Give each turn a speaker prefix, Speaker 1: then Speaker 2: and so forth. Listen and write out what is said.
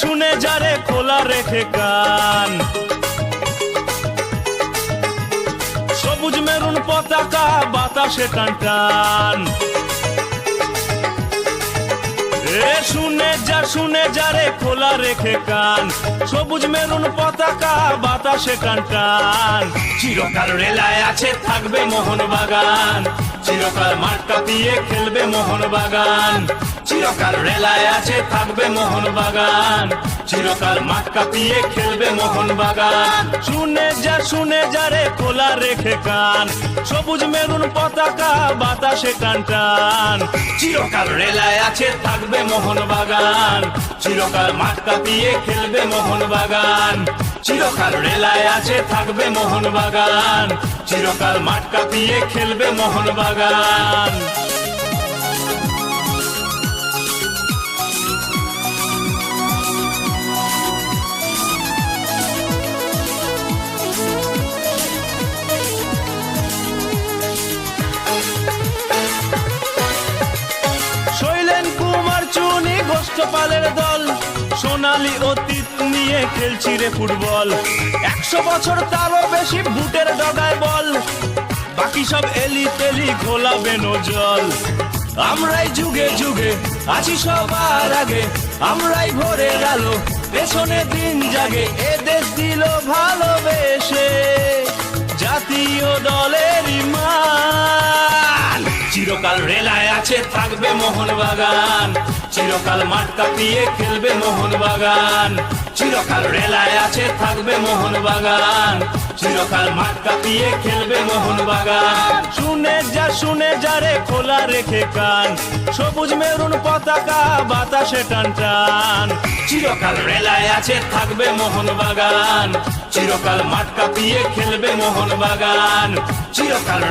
Speaker 1: শুনে যারে খোলা রেখে কান সবুজ মেরুন পতাকা, বাতাসে টান টান। শুনে যা, শুনে যারে খোলা রেখে কান সবুজ মেরুন পতাকা, বাতাসে টান টান। চিরকাল রেলায় আছে, থাকবে মোহন বাগান। চিরকাল মাঠ কাঁপিয়ে খেলবে মোহন বাগান। চিরকাল রেলায় আছে, থাকবে মোহন বাগান চিরকাল মাঠ কাঁপিয়ে খেলবে মোহন বাগান শুনে যা, শুনে যারে খোলা রেখে কান। সবুজ মেরুন পতাকা, বাতাসে টান টান। চিরকাল রেলায় আছে, থাকবে মোহন বাগান চিরকাল মাঠ কাঁপিয়ে খেলবে মোহন বাগান চিরকাল রেলায় আছে, থাকবে মোহন বাগান চিরকাল মাঠ কাঁপিয়ে খেলবে মোহন বাগান চুনি গোষ্ঠপালের দল। সোনালি অতীত নিয়ে খেলছি রে ফুটবল। একশো বছর তারও বেশি বুটের ডগায় বল। বাকি সব এলি তেলি ঘোলাবে জল আমরাই যুগে যুগে আছি সবার আগে। আমরাই ভরে গেল পেছনে দিন জাগে। এ দেশ দিল ভালোবেসে। জাতীয় দলের ইমান। চিরকাল রেলায় আছে থাকবে মোহন বাগান। চিরকাল মাঠ কাঁপিয়ে খেলবে মোহন বাগান। চিরকাল রেলায় আছে থাকবে মোহন বাগান। চিরকাল মাঠ কাঁপিয়ে খেলবে মোহন বাগান। শুনে যা, শুনে যারে খোলা রেখে কান। সবুজ মেরুন পতাকা, বাতাসে টান টান। চিরকাল রেলায় আছে থাকবে মোহন বাগান। চিরকাল মাঠ কাঁপিয়ে খেলবে মোহন বাগান। চিরকাল